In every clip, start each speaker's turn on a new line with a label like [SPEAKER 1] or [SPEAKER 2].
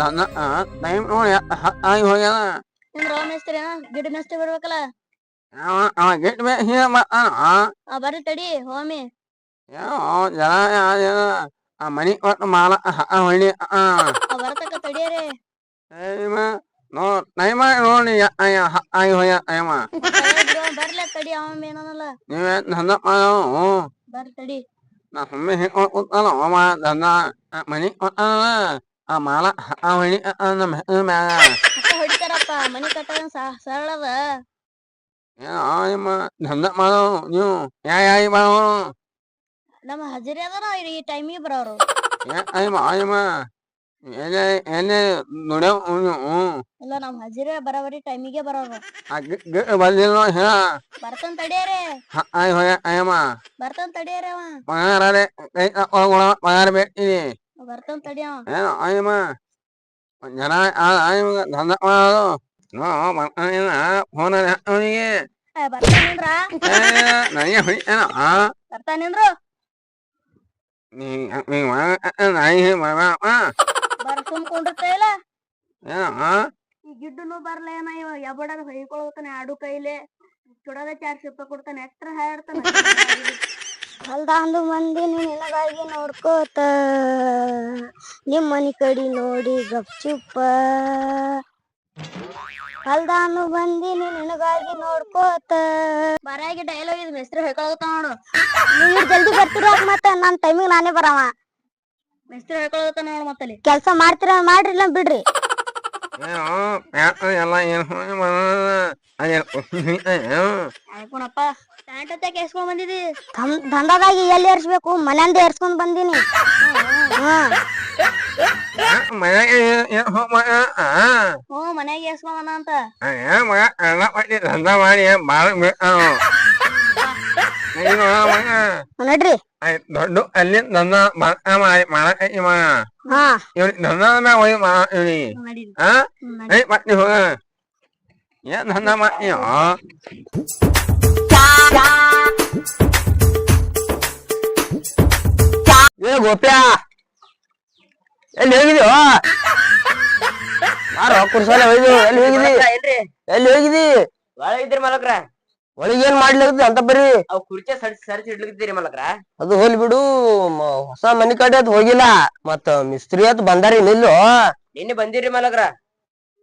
[SPEAKER 1] ನನ್ನ ಟೈಮ್ ನೋಡಿ ಆಗಿ ಹೋಗ್ಯಾನ.
[SPEAKER 2] ನಿಂದ್ರ ಅವ ಮೇಸ್ತ್ರಿ ಗಿಡ ಮೇಸ್ತ್ರಿ ಬರ್ಬೇಕಲ್ಲ?
[SPEAKER 1] ಅವ ಅವ ಗೆಟ್ ಮೇ ಹೀರ
[SPEAKER 2] ಆ ಬರ್ರಿ ತಡಿ ಹೋಮಿ.
[SPEAKER 1] ಯಾವ ಜನ ಆ ಮನಿ ಒಟ್ಟು ಮಾಲ ಹೊಳ್ಳಿ
[SPEAKER 2] ಆ ಬರತಕ್ಕ ತಡಿಯರಿ
[SPEAKER 1] ಟೈಮ್ ನೋ ಟೈಮ್ ನೋಡಿ ಆಗಿ ಹೋಗ್ಯ ಟೈಮ
[SPEAKER 2] ಬರ್ಲ ತಡಿ ಅವ
[SPEAKER 1] ನೀವೇ ದಂದ ಮಾಡೋ
[SPEAKER 2] ಬರ್ರಿ ತಡಿ.
[SPEAKER 1] ನಾ ಸುಮ್ಮನೆ ಹಿಂಗೆ ಕೂತಾನ ಅವ ದಂದ ಮನಿ ಕೊಟ್ಟಾನ ಆ ಮಾಲ ಹೊಳ್ಳಿ ನಮ್ಮ ಹೆಸರು ಮ್ಯಾಗ
[SPEAKER 2] ಹೊಡಿತಾರಪ್ಪ ಮನಿ ಕಟ್ಟದ
[SPEAKER 1] ಸರಳದ ನಿಮ್ಮ ಮಾಡೋ ನೀವು ಯಾ ಯಾ ಮಾಡೋ.
[SPEAKER 2] ನಮ್ಮ ಹಜರಿ ಅದಾರ ಈ ಟೈಮಿಗೆ ಬರೋರು.
[SPEAKER 1] ಏ ಆಯಮ್ಮ ಏನೇ ಏನೇ ನೋಡ್ಯಾವ ಹ್ಞೂ
[SPEAKER 2] ಇಲ್ಲ ನಮ್ಮ ಹಜರಿ ಬರೋಬರಿ ಟೈಮಿಗೆ ಬರೋರು.
[SPEAKER 1] ಬಂದಿಲ್ಲ ಹೇಳ.
[SPEAKER 2] ಬರ್ತಾನ ತಡಿಯಾರೆ.
[SPEAKER 1] ಆಯ್ ಹೋಯ ಆಯಮ್ಮ
[SPEAKER 2] ಬರ್ತಾನ ತಡಿಯಾರೆ ಅವ.
[SPEAKER 1] ಪಗಾರೇ ಪಗಾರ ಬೇಕಿದೆ
[SPEAKER 2] ಬರ್ತಾನ ತಡಿ ಅವ.
[SPEAKER 1] ಒಂದ್ ಜನ ದಂದ ಮಾಡೋದು ನೋ ಬರ್ತಾನಿಲ್ಲ ಫೋನ್ ಅವನಿಗೆ
[SPEAKER 2] ಏ, ಬರ್ತಾನಿಂದ್ರ
[SPEAKER 1] ನನಗೆ ಹೊಡಿ ಏನೋ
[SPEAKER 2] ಬರ್ತಾನಿಂದ್ರು
[SPEAKER 1] ನೀ ನೀ ನಾಯಿ
[SPEAKER 2] ಕುಂಡಿರ್ತ ಇಲ್ಲ
[SPEAKER 1] ಏನೋ
[SPEAKER 2] ಈ ಗಿಡ್ಡನು ಬರ್ಲ ಏನ ಇವ ಎಬಡದ ಹೊಯ್ಕೊಳ್ತಾನೆ ಆಡು ಕೈಲೆ. ಚುಡದ ಚಾರ್ಜ್ ರೂಪಾಯಿ ಕೊಡ್ತಾನೆ ಎಕ್ಸ್ಟ್ರಾ ಹಾಡ್ತಾನೆ ಹೊಲ್ದಾಂದು ಮಂದಿ ನಿನಗಾಗಿ ನೋಡ್ಕೋತ ನಿಮ್ ಮನಿ ಕಡಿ ನೋಡಿ ಗಪ್ ಚುಪ್ಪ. ಹೊಲ್ದಾನು ಬಂದಿ ನಿನಗಾಗಿ ನೋಡ್ಕೋತ. ಬರಾಗಿ ಡೈಲಾಗ್ ಇದು ಮೆಸ್ತ್ರಿ ಹೊಯ್ಕೊಳತ್ತ ನೋಡು. ನೀವು ಜಲ್ದಿ ಬರ್ತೀರ ಮತ್ತ? ನನ್ನ ಟೈಮಿಗೆ ನಾನೇ ಬರವ. ಮೇಸ್ತ್ರಿ ಹೇಳ್ಕೊಳ್ತ ನೋಡು ಮತ್ತಲ್ಲಿ. ಕೆಲಸ ಮಾಡ್ತೀರ ಮಾಡ್ರಿ ಇಲ್ಲ ಬಿಡ್ರಿ.
[SPEAKER 1] ಎಲ್ಲ
[SPEAKER 2] ದಂಧದಾಗಿ ಎಲ್ಲಿ ಏರ್ಸ್ಬೇಕು ಮನೆಯಿಂದ ಏರ್ಸ್ಕೊಂಡ್ ಬಂದಿನಿ
[SPEAKER 1] ಮನೆಗೆ ಹ್ಞೂ
[SPEAKER 2] ಮನ್ಯಾಗ ಏರ್ಸ್ಕೊಂಡ್ ಬಂದ ಅಂತ
[SPEAKER 1] ಮಗ ಎಲ್ಲ ಮಾಡಿ ದಂಡ ಮಾಡಿ ಮಗ
[SPEAKER 2] ನಡ್ರಿ
[SPEAKER 1] ಆಯ್ತ್ ದೊಡ್ಡ ಅಲ್ಲಿ ದಂಧ ಮಾಡಿ ಮಾಡಕೈತಿ ಮಗ
[SPEAKER 2] ಹಾ
[SPEAKER 1] ಇವ್ನಿಗೆ ದಂಧ ಮ್ಯಾಗ ಹೋಗಿ ಮಾ ಇವ್ನಿಗೆ
[SPEAKER 2] ನಡೀರಿ
[SPEAKER 1] ಹಾ ಐ ಪಟ್ಟಿ ಹೋಗ ಏನ್ ದಂಧ ಮಾಡ್ತೀಯೋ ಏ ಗೋಪ್ಯ ಎಲ್ಲಿ ಹೋಗಿದ್ಯೋ ಯಾರೋ ಕುರ್ಸಾಲೆ ಹೋಗಿದ್ಯೋ ಎಲ್ಲಿ ಹೋಗಿದಿ ಎಲ್ಲಿ ಹೋಗಿದಿ
[SPEAKER 3] ಒಳಗಿದ್ದೀರಿ ಮಲಕ್ರ
[SPEAKER 1] ಒಳಗೆ ಏನ್ ಮಾಡ್ಲಿಕ್ಕೆ ಅಂತ ಬರೀ
[SPEAKER 3] ಅವ್ ಕುರ್ಚಿ ಸರಿಸಿ ಇಡ್ಲಿಕ್ಕಿದ್ದೀರಿ ಮಲಕ್ರ
[SPEAKER 1] ಅದು ಹೋಲ್ ಬಿಡು ಮ- ಹೊಸ ಮನಿ ಕಡೆ ಅದ್ ಹೋಗಿಲ್ಲ. ಮತ್ತ ಮಿಸ್ತ್ರಿ ಅತ್ ಬಂದಾರಿ ನಿಲ್ಲು
[SPEAKER 3] ನಿನ್ನೆ ಬಂದಿರಿ ಮಲಕ್ರ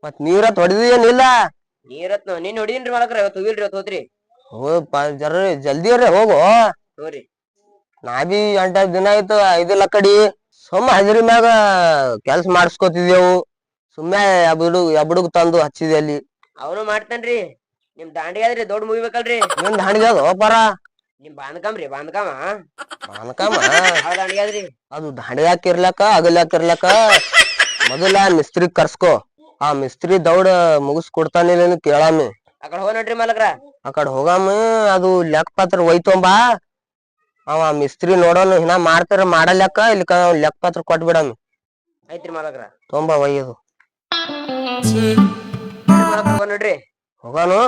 [SPEAKER 1] ಮತ್ ನೀರತ್ ಹೊಡೆದಿ ಏನಿಲ್ಲ
[SPEAKER 3] ನೀರತ್ ನಿನ್ನ ಹೊಡಿದಿನ್ರಿ ಮಲಕ್ರ ಇವತ್ತು ಹೋಗಿಲ್ರಿ ಇವತ್ತು ಹೋತ್ರಿ
[SPEAKER 1] ಹೋ ಪ ಜರ ಜಲ್ದಿ ಅರೆ ಹೋಗು.
[SPEAKER 3] ಹೋರಿ
[SPEAKER 1] ನಾ ಬಿ ಎಂಟ ದಿನ ಆಯ್ತು ಐದಿಲ್ಲ ಕಡಿ ಸುಮ್ಮ ಹಜರಿ ಮ್ಯಾಗ ಕೆಲ್ಸ ಮಾಡಿಸ್ಕೊತಿದ್ದೆವು. ಸುಮ್ಮನೆ ಎಬಡು ಎಬ್ಡುಗ್ ತಂದು ಹಚ್ಚಿದೆ ಅಲ್ಲಿ.
[SPEAKER 3] ಅವನು ಮಾಡ್ತಾನ್ರಿ. ನಿಮ್ ದಾಂಡಿಗೆ ಅದ್ರಿ ದೊಡ್ಡ ಮುಗಿಬೇಕಲ್ರಿ
[SPEAKER 1] ನಿಮ್ ದಾಣಿಗೆ ಅದು ಬರ.
[SPEAKER 3] ನಿಮ್ ಬಾಂಧಕಾಮ್ರಿ ಬಾಂಧಕಮ. ಬಾಂಧಕಮ? ದಾಂಡಿಗೆ ಆದ್ರಿ?
[SPEAKER 1] ಅದು ದಾಂಡಿಗಾಕ್ ಇರ್ಲಕ್ಕ ಅಗಲ್ಯಾಕ ಇರ್ಲಕ್ಕ ಮೊದಲ ಮಿಸ್ತ್ರಿ ಕರ್ಸ್ಕೋ. ಆ ಮಿಸ್ತ್ರಿ ದೌಡ್ ಮುಗಿಸ್ ಕೊಡ್ತಾನಿಲ್ಲ ಕೇಳಾಮಿ.
[SPEAKER 3] ಅಕಡೆ ಕಡೆ ಹೋಗ ನೋಡ್ರಿ ಮಲಕ್ರ.
[SPEAKER 1] ಅಕಡೆ ಕಡೆ ಹೋಗಾಮ ಅದು ಲೆಕ್ಕ ಪತ್ರ ಒಯ್ತೊಂಬಾ. ಅವ ಮಿಸ್ತ್ರಿ ನೋಡೋನು ಹಿನ ಮಾಡ್ತಾರ ಮಾಡಲ್ಯಾಕ ಇಲ್ಲಿ ಲೆಕ್ಕ ಪತ್ರ ಕೊಟ್ಬಿಡಮಿ.
[SPEAKER 3] ಐತ್ರಿ ಮಲಕ್ರ.
[SPEAKER 1] ತೊಂಬ ಒಯ್ಯದು.
[SPEAKER 3] ನೋಡ್ರಿ.
[SPEAKER 1] ಹೋಗಾನು.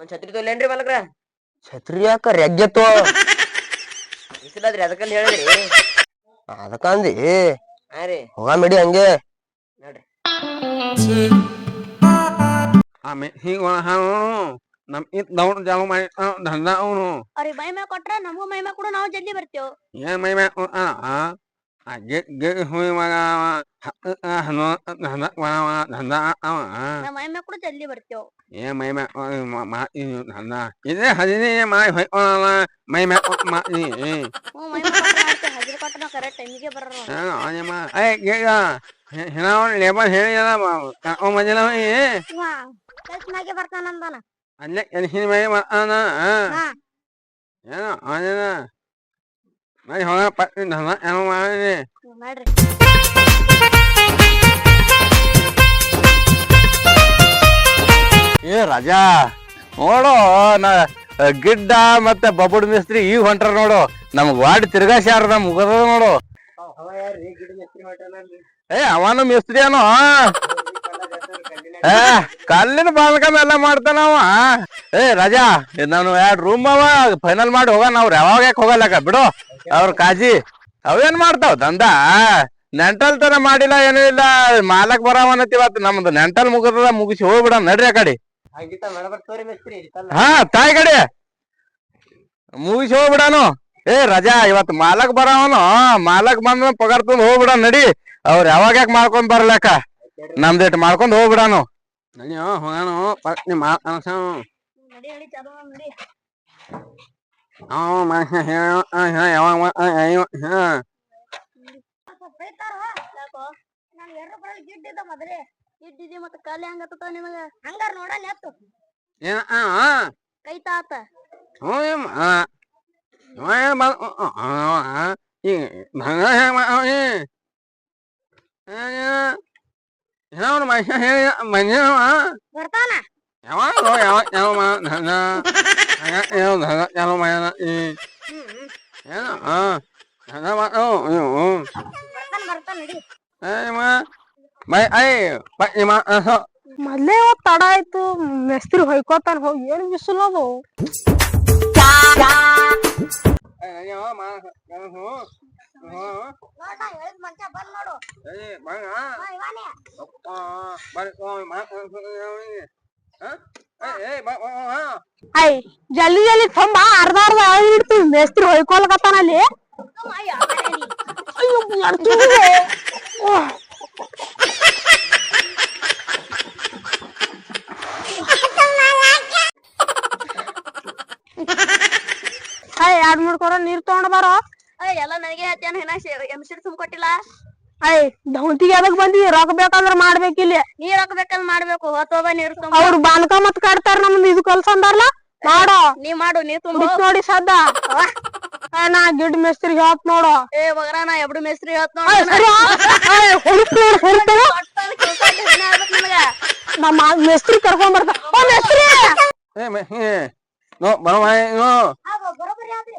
[SPEAKER 3] ಒಂದ್ ಛತ್ರಿ ತೊಲೇನ್ರಿ ಮಲಗ್ರ?
[SPEAKER 1] ಛತ್ರಿ ಯಾಕ ರೆಗ್ಗೆತ್ತು
[SPEAKER 3] ಬಿಸಿಲಾದ್ರಿ ಅದಕ್ಕಲ್ಲಿ ಹೇಳಿದ್ರಿ.
[SPEAKER 1] ಅದಕ್ಕಂದಿ
[SPEAKER 3] ಹಾ ರೀ.
[SPEAKER 1] ಹೋಗಾಮಿಡಿ ಹಂಗೆ.
[SPEAKER 3] ನೋಡ್ರಿ.
[SPEAKER 1] ಆಮೇಲೆ ಹೀಗ ನಮ್ ಇತ್ ದೌಡ್ ಜಾವ ಮಾಡಿ ದಂಧ ಅವನು.
[SPEAKER 2] ಅವ್ರಿಗೆ ಮೈ ಮ್ಯಾಗ ಕೊಟ್ರ ನಮಗೂ ಮೈ ಮ್ಯಾಗ ಕೂಡ ನಾವು ಜಲ್ದಿ ಬರ್ತೇವ್.
[SPEAKER 1] ಏನ್ ಮೈ ಮ್ಯಾಗ
[SPEAKER 2] ಹನು ಮೈ ಕೂಡ ಜಲ್ದಿ ಬರ್ತೇವ್
[SPEAKER 1] ಏ ಮೈ ಮ್ಯಾಗ ನನ್ನ ದಂಧ ಇದೇ ಹದಿನೇ ಮಾಡಿ ಹೊಯ್ಕೊಳಲ್ಲ ಮೈ ಮ್ಯಾಗ ಮಾಡಿ
[SPEAKER 2] ಹ್ಞೂ ಮೈ ಮ್ಯಾಗ ಕೊಟ್ರ ಮಾಡ್ತೇವ್ ಹಜರಿ ಕೊಟ್ರ ನಾವ್ ಕರೆಕ್ಟ್ ಟೈಮಿಗೆ ಬರೋರು
[SPEAKER 1] ಅಯ್ಯಮ್ಮ ಏ ಗೇಗ ಹಿನಾವ ಲೇಬರ್
[SPEAKER 2] ಕೆಲ್ಸ ಮ್ಯಾಗೆ ಬರ್ತಾನಂದಾನ
[SPEAKER 1] ಅಲ್ಲೇ ಕೆಲಸಿನ ಮೇಲೆ ಬರ್ತಾನ ಏನೋ ಅವನೇನ ಹೋಗ ಮಾಡಿ
[SPEAKER 2] ಮಾಡ್ರಿ
[SPEAKER 4] ಏ ರಾಜಾ ನೋಡು ನಾ ಗಿಡ್ಡ ಮತ್ತೆ ಬಬುಡ್ ಮಿಸ್ತ್ರಿ ಈಗ ಹೊಂಟ್ರ ನೋಡು. ನಮ್ಗ್ ವಾಡಿ ತಿರ್ಗಾಸ್ಯಾರ ನಮ್ ಮುಗದ ನೋಡು ಏ ಅವನು ಮಿಸ್ತ್ರಿ ಅನು. ಏ ಕಲ್ಲಿನ ಬಾಲ್ಕಮ್ ಎಲ್ಲ ಮಾಡ್ತಾನ ಅವ. ಏ ರಾಜಾ ನಾನು ಎರಡ್ ರೂಮ್ ಅವ ಫೈನಲ್ ಮಾಡಿ ಹೋಗ ನಾವ್ ಯಾವಾಗ ಯಾಕೆ ಹೋಗಲ್ಲಕ ಬಿಡು. ಅವ್ರ ಕಾಜಿ ಅವೇನ್ ಮಾಡ್ತಾವ್? ದಂದಾ
[SPEAKER 1] ನೆಂಟಲ್ ತರ ಮಾಡಿಲ್ಲ ಏನೂ ಇಲ್ಲ. ಮಾಲಕ್ ಬರಾವನತಿ ಇವತ್ತು ನಮ್ದು ನೆಂಟಲ್ ಮುಗಿದ ಮುಗಿಸಿ ಹೋಗ್ಬಿಡ ನಡ್ರಿ ಆ ಕಡೆ. ಹಾ ತಾಯಿ ಕಡೆ. ಮುಗಿಸಿ ಹೋಗ್ಬಿಡಾನು. ಏ ರಜಾ ಇವತ್ ಮಾಲಕ್ ಬರಾವನು. ಮಾಲಕ್ ಬಂದ ಪಗಾರ ತಂದ್ ಹೋಗ್ಬಿಡ ನಡಿ. ಅವ್ರ ಯಾವಾಗ ಯಾಕೆ ಮಾಡ್ಕೊಂಡ್ ಬರ್ಲಕ್ಕ? ನಮ್ದಿಟ್ ಮಾಡ್ಕೊಂಡ್ ಹೋಗ್ಬಿಡಾನು. ಹೋಗಾನು ಮನುಷ್ಯ ಹೇಳ ಯಾವಾಗ
[SPEAKER 2] ಗಿಡ್ಡಿದಿ ಮತ್ತೆ ಕಾಲಿ ಹಂಗತ್ತ ನಿಮಗ ಹಂಗಾರ ನೋಡ ನೆತ್ತು
[SPEAKER 1] ಏನ ಆ
[SPEAKER 2] ಕೈ ತಾತ
[SPEAKER 1] Ôi mà Nói bạn ಯಾವ ಯಾವ gì ಹಂಗೇ ಏನೋ ಧನಕ ಏ ಮೈ ಅಯ್ಯೇ
[SPEAKER 5] ಮಲ್ಲೆ ಒ ತಡ ಆಯ್ತು ಮಸ್ತ್ರಿ ಹೊಯ್ಕತ್ತನ್ ಹೊಯ್ ಏನ್ ವಿಷಯ ಅದು
[SPEAKER 1] ಏ ನಿನ್ನ
[SPEAKER 5] ಐ ಜಲ್ದಿ ಜಲ್ದಿ ತುಂಬ ಅರ್ಧ ಅರ್ಧ ಇಡ್ತೀವಿ ಮೇಸ್ತ್ರಿ ಹೊಯ್ಕೊಲ್ಕತ್ತಾನ ಅಲ್ಲಿ. ಐ ಎರಡ್ ಮೂರ್ ಕೊರ ನೀರ್ ತಗೊಂಡ್ ಬಾರೋ.
[SPEAKER 2] ಅಯ್ಯ ಎಲ್ಲ ನನಗೆ ಹೇಳ್ತೇನ ಎಂ ಸಿಡ್ ತುಂಬ ಕೊಟ್ಟಿಲ್ಲ?
[SPEAKER 5] ಐ ದೌತಿಗೆ ಅದಕ್ ಬಂದಿ? ರೊಕ್ಕ ಬೇಕಂದ್ರ ಮಾಡ್ಬೇಕಿಲ್ಲಿ
[SPEAKER 2] ನೀರ್ ಹಾಕ್ಬೇಕಂದ್ ಮಾಡ್ಬೇಕು. ಹೋತೋಬ ನೀರ್ ತುಂಬ
[SPEAKER 5] ಅವ್ರು ಬಾನಕ ಮತ್ ಕಟ್ತಾರ ನಮ್ದು ಇದು ಕಲ್ಸಂದಾರ್ಲ ಮಾಡೋ.
[SPEAKER 2] ನೀ ಮಾಡು ನೀ ತುಂಬ
[SPEAKER 5] ನೋಡಿ ಸದ್ದ. ಏ, ನಾ ಗಿಡ್ ಮೇಸ್ತ್ರಿ ಹೇಳ್ತ ನೋಡು.
[SPEAKER 2] ಏ ಮಗನ ನಾ ಎಬ್ಡು ಮೇಸ್ತ್ರಿ ಹೇಳ್ತ
[SPEAKER 5] ಏ, ಸರಿ ಆ? ಏ, ಹೊಡಿತ್ ನೋಡು, ಹೊಡಿತ್ ನೋಡು.
[SPEAKER 2] ನಿನಗ
[SPEAKER 5] ನಮ್ಮ ಮೇಸ್ತ್ರಿ ಕರ್ಕೊಂಡ್ ಬರ್ತಾ ಓ ಮೇಸ್ತ್ರಿ!
[SPEAKER 1] Ê mày nghe. Nó bảo mày nó.
[SPEAKER 2] ಬರೋಬ್ಬರಿ ಆದ್ರಿ.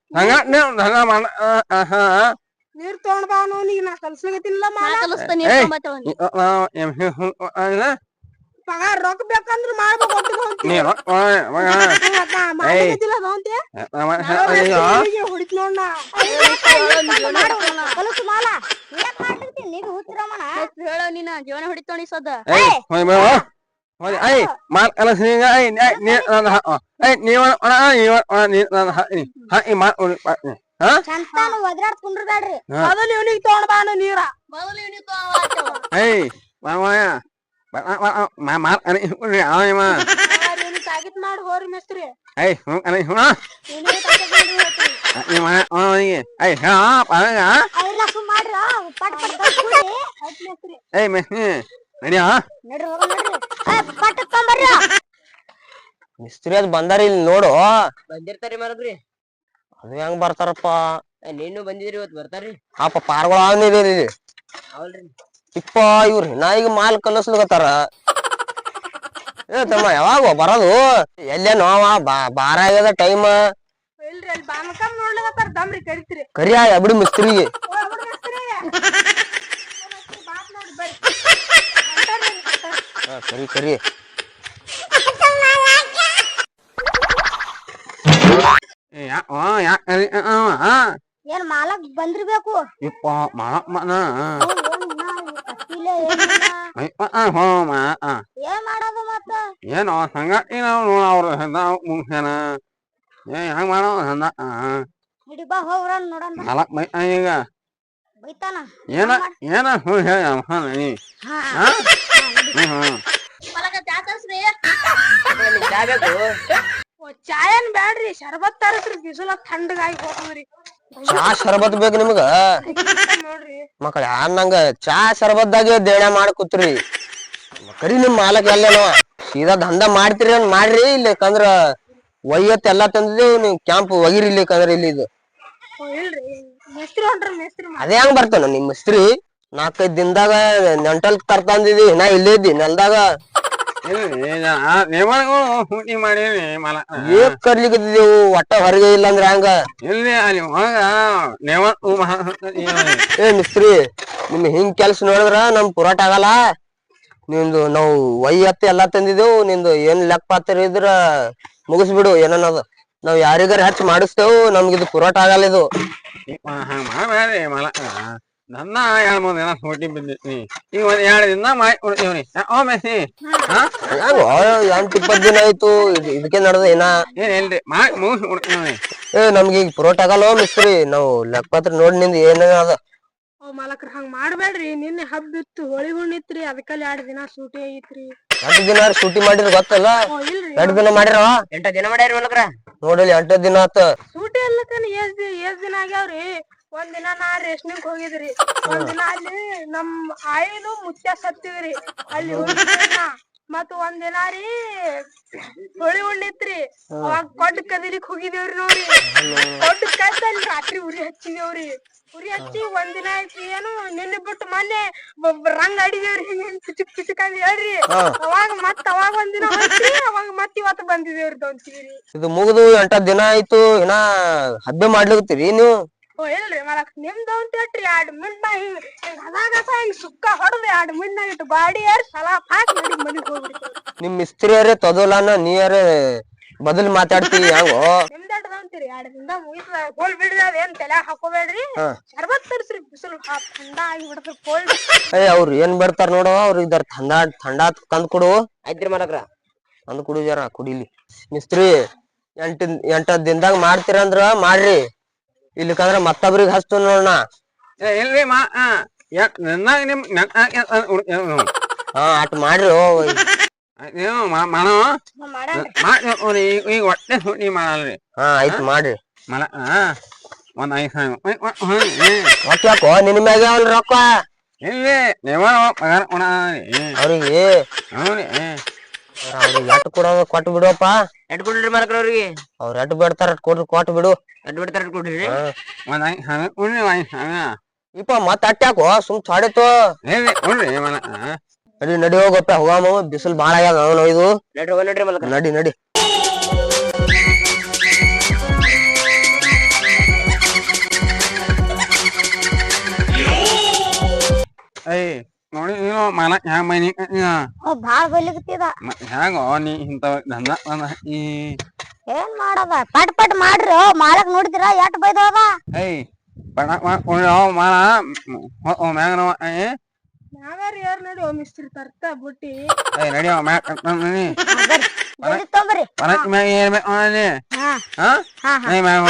[SPEAKER 5] ನೀರ್ ತಗೊಂಡ್ ಬಾ ಅವನಿಗೆ ನಾ ಕಲ್ಸ್ಲಿಗತ್ತಿಲ್ಲ
[SPEAKER 1] ಮಾಡ
[SPEAKER 5] ಪಗಾರ ರೊಕ್ಕ ಬೇಕಂದ್ರ ಮಾಡ್ಬೇಕು ಹೊಡಿತ್ ನೋಡ್. ಕಲಸು ಮಾಲ?
[SPEAKER 2] ಹೇಳು ನೀನು ಜೀವನ ಹೊಡಿತೋಣಿ ಸದ
[SPEAKER 5] ಐ ಮಾರ್
[SPEAKER 2] ಕಲಸಿನೆnga ಏ ನಿ ಏ
[SPEAKER 1] ನಿ ಆಹಾ ಏ ನೀ ಓನ ನೀ ಹೈ ಮ ಮಾರ್ ಅನಿ ಆಯಿ ಮ ಅನಿ
[SPEAKER 5] ನಿ ತagit ಮಾಡಿ ಹೋರಿ
[SPEAKER 1] ಹಾ ನಿ ಮ
[SPEAKER 2] ನಡ್ರಿ ಹೋಗೋಣ ನಡ್ರಿ. ಏ, ಪಟ್ ತೊಂಬರ್ರಿ
[SPEAKER 6] ಮಿಸ್ತ್ರಿ ಅದ್ ಬಂದಾರ ಇಲ್ಲಿ ನೋಡು.
[SPEAKER 3] ಬಂದಿರ್ತಾರಿ ಮಾರದ್ರಿ
[SPEAKER 6] ಅದು ಹೆಂಗ್ ಬರ್ತಾರಪ್ಪ?
[SPEAKER 3] ನೀನು ಬಂದಿದ್ರಿ ಇವತ್ ಬರ್ತಾರಿ
[SPEAKER 6] ಪಾಪ ಪಾರ್ಗಳು ಇಲ್ಲಿ.
[SPEAKER 3] ಅವಲ್ರಿ
[SPEAKER 6] ಇಪ್ಪ ಇವ್ರ ನಾ ಈಗ ಮಾಲ್ ಕಲಿಸ್ಲಿಕತ್ತಾರ. ಏ ತಮ್ಮ ಯಾವಾಗ ಬರೋದು? ಎಲ್ಲೇ ನೋವ ಬಾ ಬಾರ ಆಗ್ಯದ ಟೈಮ್
[SPEAKER 5] ಇಲ್ರಿ ಅಲ್ಲಿ ಬಾಮಕಮ್ ನೋಡ್ಲಿಕತ್ತಾರ. ದಮ್ರಿ ಕರಿತೀರಿ.
[SPEAKER 6] ಕರಿಯ ಬಿಡು ಮಿಸ್ತ್ರಿಗೆ. ಕರಿ ಕರಿ?
[SPEAKER 2] ಏನ್ ಮಾಲಕ್ ಬಂದಿರ್ಬೇಕು?
[SPEAKER 1] ಇಪ್ಪ ಮಾಲಕ್.
[SPEAKER 2] ಅವ್ನ್ ಏನ್ ಮಾಡೋದು ಮತ್ತ?
[SPEAKER 1] ಏನೋ ಸಂಗತಿ ನಾವು ಅವ್ರ ನಾವು ಮುಂಚೆನ ಏ ಹೆಂಗ್ ಮಾಡೋ ಸಂದ
[SPEAKER 2] ಹಿಡಿಬಾ ಹೋಗ್ರ ನೋಡೋಣ ಬಾ.
[SPEAKER 1] ಮೈ ಈಗ. ಏನ ಏನ? ಹೇಳ ನೀ.
[SPEAKER 2] ಹಾ
[SPEAKER 1] ಹಾ
[SPEAKER 5] ಚಾಯನ್ ಬ್ಯಾಡ್ರಿ ಶರ್ಬತ್ ತರಸ್ರಿ ಬಿಸಿಲ ಥಂಡಗಾಗಿ ಹೋಗ್ರಿ
[SPEAKER 6] ಚಾ ಶರಬತ್ ಬೇಕು ನಿಮಗ?
[SPEAKER 5] ನೋಡ್ರಿ.
[SPEAKER 6] ಮಕ್ಕಳ ಯಾರ್ ನಂಗ ಚಾ ಶರಬತ್ದಾಗೆ ದೇಣ ಮಾಡ್ಕೊತ್ರಿ ಕರಿ ನಿಮ್ ಮಾಲಕ್ ಎಲ್ಲೇನೋ. ಸೀದಾ ದಂಧ ಮಾಡ್ತೀರಿ ಅಂತ ಮಾಡ್ರಿ ಇಲ್ಲಿಕಂದ್ರ ಒಯ್ಯತ್ ಎಲ್ಲಾ ತಂದಿದ್ದೇವು ನೀವ್ ಕ್ಯಾಂಪ್ ಒಗಿರಿ ಇಲ್ಲಿಕಂದ್ರ ಇಲ್ಲಿ ಇದು.
[SPEAKER 5] ಓ, ಇಲ್ರಿ.
[SPEAKER 2] ಮೇಸ್ತ್ರಿ ಹೊಂಟ್ರ ಮೇಸ್ತ್ರಿ
[SPEAKER 6] ಅದೇ ಹೆಂಗ್ ಬರ್ತಾನ ನಿಮ್ ಮಿಸ್ತ್ರಿ ನಾಲ್ಕೈದ್ ದಿನದಾಗ ನೆಂಟಲ್ ತರ್ತಂದಿದಿ ನಾ ಇಲ್ಲೇ ಇದ್ದಿ ನೆಲ್ದಾಗ.
[SPEAKER 1] ನೇಮಗಳು ಹೂಟಿ ಮಾಡೀನಿ ಮಲ.
[SPEAKER 6] ಏಕ್ ಕರ್ಲಿಕತ್ತಿದೆವು ಒಟ್ಟ ಹೊರಗೆ ಇಲ್ಲ ಅಂದ್ರೆ ಹಂಗ
[SPEAKER 1] ಇಲ್ಲಿ ಅಲ್ಲಿ ಹೋಗ ನೇಮ
[SPEAKER 6] ಏ ಮಿಸ್ತ್ರಿ ನಿಮ್ ಹಿಂಗ್ ಕೆಲ್ಸ ನೋಡಿದ್ರ ನಮ್ ಪುರಾಟ ಆಗಲ್ಲ. ನಿಂದು ನಾವು ವೈ ಎತ್ತಿ ಎಲ್ಲಾ ತಂದಿದೇವು ನಿಂದು ಏನ್ ಲೆಕ್ಕ ಪಾತ್ರ ಇದ್ರ ಮುಗಿಸ್ಬಿಡು ಏನನ್ನದ. ನಾವ್ ಯಾರಿಗಾರ ಹೆಚ್ಚು ಮಾಡಿಸ್ತೇವು ನಮ್ಗಿದು ಪುರಾಟ ಆಗಲ್ಲ ಇದು.
[SPEAKER 1] ಹಂಗ ಮಾಡಬೇಡ್ರಿ ಮಲ ನನ್ನ ಎರಡ್ ಮೂರ್ ದಿನ ಸೂಟಿ ಬಿದ್ದಿತ್ನಿ. ಈಗ ಒಂದ್ ಎರಡ್ ದಿನ ಮಾಡಿ ಕೊಡ್ತೀವ್ರಿ ಓ ಮೆಸ್ಸಿ. ಹಾ?
[SPEAKER 6] ಹೆಂಗೋ ಎಂಟ್ ಇಪ್ಪತ್ ದಿನ ಆಯ್ತು ಇದ್- ಇದಕ್ಕೆ ನಡ್ದ ಏನ
[SPEAKER 1] ಏನ್ ಇಲ್ರಿ ಮಾಡಿ ಮುಗಿಸಿ ಕೊಡ್ತೀವ್ರಿ
[SPEAKER 6] ಏ ನಮ್ಗೆ ಈಗ ಪುರೋಟ ಆಗಲ್ಲ ಮಿಸ್ತ್ರಿ. ನಾವು ಲೆಕ್ಕಪತ್ರ ನೋಡಿ ನಿಂದ ಏನೇನ ಅದ.
[SPEAKER 5] ಓ ಮಾಲಕ್ರ ಹಂಗ್ ಮಾಡ್ಬೇಡ್ರಿ. ನಿನ್ನೆ ಹಬ್ಬ ಇತ್ತು ಹೋಳಿ ಹುಣ್ಣಿತ್ರಿ ಅದಕ್ಕಲ್ಲಿ ಎರಡ್ ದಿನ ಸೂಟಿ ಐತ್ರಿ.
[SPEAKER 6] ಎಂಟು ದಿನ ಸೂಟಿ ಮಾಡಿದ್ರ ಗೊತ್ತಲ್ಲ? ಎಂಟು ದಿನ ಮಾಡಿರವ
[SPEAKER 3] ಎಂಟ ದಿನ ಮಾಡ್ಯಾರಿ ಮಲಕ್ರ?
[SPEAKER 6] ನೋಡಲಿ ಎಂಟು ದಿನ ಆತ.
[SPEAKER 5] ಸೂಟಿ ಅಲ್ಲಕನ ದಿನ ಎಷ್ಟ್ ದಿನ ಆಗ್ಯಾವ್ರಿ. ಒಂದ್ ದಿನ ನಾ ರೇಷ್ಮೆ ಹೋಗಿದ್ರಿ. ಒಂದ್ ದಿನ ಅಲ್ಲಿ ನಮ್ ಆಯಿಲು ಮುಚ್ಚ ಸತ್ತಿದ್ರಿ. ಅಲ್ಲಿ ಹೋಗಿದ್ರಿ ನಾ. ಮತ್ ಒಂದ್ ದಿನ ರೀ ಹೋಳಿ ಉಣ್ಣಿತ್ರಿ ಅವಾಗ ಕೊಡ್ ಕದಿಲಿಕ್ ಹೋಗಿದೇವ್ರಿ ನೋಡ್ರಿ. ಕೊಡ್ ಕದ್ದ ಅಲ್ಲಿ ರಾತ್ರಿ ಉರಿ ಹಚ್ಚಿದೇವ್ರಿ. ಉರಿ ಹಚ್ಚಿ ಒಂದಿನ ದಿನ ಆಯ್ತು ಏನು ನಿನ್ನೆ ಬಿಟ್ಟು ಮೊನ್ನೆ ರಂಗ್ ಆಡಿದೇವ್ರಿ ಹಿಂಗ್ ಹಿಂಗ್ ಪಿಚುಕ್ ಚುಚುಕ್ ಅಂತ ಹೇಳ್ರಿ. ಅವಾಗ ಮತ್ತ ಅವಾಗ ಒಂದಿನ ದಿನ ಹೋಯ್ತ್ರಿ ಅವಾಗ ಮತ್ ಇವತ್ತು ಬಂದಿದೇವ್ರಿ ದೊಂತೀರಿ
[SPEAKER 6] ಇದು ಮುಗಿದು ಎಂಟ ದಿನ ಆಯ್ತು ಇನ್ನ ಹಬ್ಬೆ ಮಾಡ್ಲಿಕ್ತೀರಿ ನೀವು?
[SPEAKER 5] ಓ ಇಲ್ರಿ ಮಲಕ್ ನಿಮ್ದು ಅಂತ ಹೇಳ್ರಿ ಎರಡ್ ಮಿಂಡ ಹಿಂಗ್ ಹಿಂಗ್ ಅದಾಗ ಹಿಂಗ್ ಸುಕ್ಕ ಹೊಡೆದು ಎರಡ್ ಮಿಂಡ ಇಟ್ಟು ಬಾಡಿ ಏರ್ ಸಲಾಪ್ ಹಾಕಿ ಮನಿಗ್ ಹೋಗ್ಬಿಡ್ತೀವಿ
[SPEAKER 6] ನಿಮ್ ಮಿಸ್ತ್ರಿಯರೇ ತೊದಲಾನ ನೀಯರೇ ಬದಲ್ ಮಾತಾಡ್ತಿ ಹೆಂಗೋ
[SPEAKER 5] ನಿಮ್ದಟ್ ಅಂತೀರಿ ಎರಡ್ ದಿನದ ಮುಗಿತದ ಹೋಲ್ ಬಿಡ್ರಿ ಅದೇನ್ ತಲೆ ಹಾಕೋಬೇಡ್ರಿ.
[SPEAKER 6] ಹಾ.
[SPEAKER 5] ಶರ್ಬತ್ ತರ್ಸ್ರಿ ಬಿಸಿಲು. ಥಂಡ ಆಗಿ ಬಿಡ್ತದ ಕೋಲ್ಡ್
[SPEAKER 6] ಏ ಅವ್ರು ಏನ್ ಬರ್ತಾರ ನೋಡವ ಅವ್ರಿಗೆ ಇದರ ಥಂಡ ಥಂಡ ತಂದ್ ಕೊಡು.
[SPEAKER 3] ಆಯ್ತ್ರಿ ಮಲಕ್ರ.
[SPEAKER 6] ತಂದ್ ಕುಡಿ ಜರ ಕುಡಿಲಿ. ಮಿಸ್ತ್ರಿ ಎಂಟ ಎಂಟ ದಿನದಾಗ ಮಾಡ್ತೀರಂದ್ರ ಮಾಡ್ರಿ. ಇಲ್ಲಿಕಂದ್ರ ಮತ್ತೊಬ್ರಿಗೆ ಹಚ್ತ ನೋಡೋಣ
[SPEAKER 1] ಏ ಇಲ್ರಿ ಮಾ ಯಾಕ ನನ್ನ ನಿಮ್ ನನ್ನ
[SPEAKER 6] ಹಾ ಅಟ್ ಮಾಡ್ರಿ
[SPEAKER 1] ನೀವು ಮಾಡೋ ಈಗ ಹೊಟ್ಟೆ ಸೂಟಿ ಮಾಡಲ್ರಿ
[SPEAKER 6] ಹಾ ಆಯ್ತು ಮಾಡ್ರಿ
[SPEAKER 1] ಮಲ ಒಂದ್ ಐದು ಸಾವಿರ.
[SPEAKER 6] ಯಾಕೋ ನಿನ್ ಮ್ಯಾಗ ಅವನ್ ರೊಕ್ಕ?
[SPEAKER 1] ಇಲ್ರಿ ನೀವ ಪಗಾರ ಕೊಡ
[SPEAKER 6] ಅವ್ರಿಗೆ?
[SPEAKER 1] ಹೌದ್ರಿ
[SPEAKER 6] ಅವ್ರಿಗೆ ಎಟ್ ಕೊಡೋದು ಕೊಟ್ಟು ಬಿಡುವಪ್ಪ.
[SPEAKER 3] ಎಟ್ ಕೊಡ್ರಿ ಮಲಕ್ರ ಅವ್ರಿಗೆ?
[SPEAKER 6] ಅವ್ರ ಎಟ್ ಬಿಡ್ತಾರ ಕೊಡ್ರಿ ಕೊಟ್ಟು ಬಿಡು.
[SPEAKER 3] ಎಟ್ ಬಿಡ್ತಾರ ಕೊಡ್ರಿ.
[SPEAKER 1] ಒಂದ್ ಐದು ಸಾವಿರ ಕೊಡ್ರಿ ಐದು ಸಾವಿರ.
[SPEAKER 6] ಇಪ್ಪ ಮತ್ತೆ ಅಟ್ಟಾಕೋ ಸುಮ್
[SPEAKER 1] ಇಲ್ರಿ ಕೊಡ್ರಿ ಮಲ
[SPEAKER 6] ನಡಿ ನಡಿ ಹೋಗಪ್ಪ. ಹೋಗಾಮ ಬಿಸಿಲು ಬಾಳ ಆಗ್ಯಾದ. ಅವನು ಇದು
[SPEAKER 3] ನಡ್ರಿ ಹೋಗ ನಡ್ರಿ ಮಲಕ
[SPEAKER 6] ನಡಿ ನಡಿ.
[SPEAKER 1] ಏಯ್ ನೋಡಿ ನೀನು ಹ್ಯಾಂಗ ಮೈನಿ
[SPEAKER 2] ಓ ಬಾಳ್ ಬಲಿಕತ್ತಿದ
[SPEAKER 1] ಹ್ಯಾಂಗೋ ನೀ ಇಂತ ದಂಧ ಬಂದ ಈ
[SPEAKER 2] ಏನ್ ಮಾಡದ? ಪಟ್ ಪಟ್ ಮಾಡ್ರಿ. ಮಾಲಕ್ ನೋಡಿದಿರ? ಎಷ್ಟ್ ಬೈದ
[SPEAKER 1] ಏಯ್ ಮ್ಯಾಗ ಏ
[SPEAKER 5] ನಾವ್ಯಾರ ಯಾರ್ ನೋಡಿ ಮಿಸ್ತ್ರಿ ತರ್ತ ಬುಟ್ಟಿ
[SPEAKER 1] ನಡಿ ಮ್ಯಾಗ ಕರ್ಕೊಂಡಿ
[SPEAKER 2] ಜಲ್ದಿ ತೊಂಬರ್ರಿ
[SPEAKER 1] ಬರಕ್ ಮ್ಯಾಗ ಏನ್ ಬೇಕು
[SPEAKER 2] ಹಾ.
[SPEAKER 1] ಹಾ?
[SPEAKER 2] ಹಾ ಹಾ.
[SPEAKER 1] ಮ್ಯಾಗ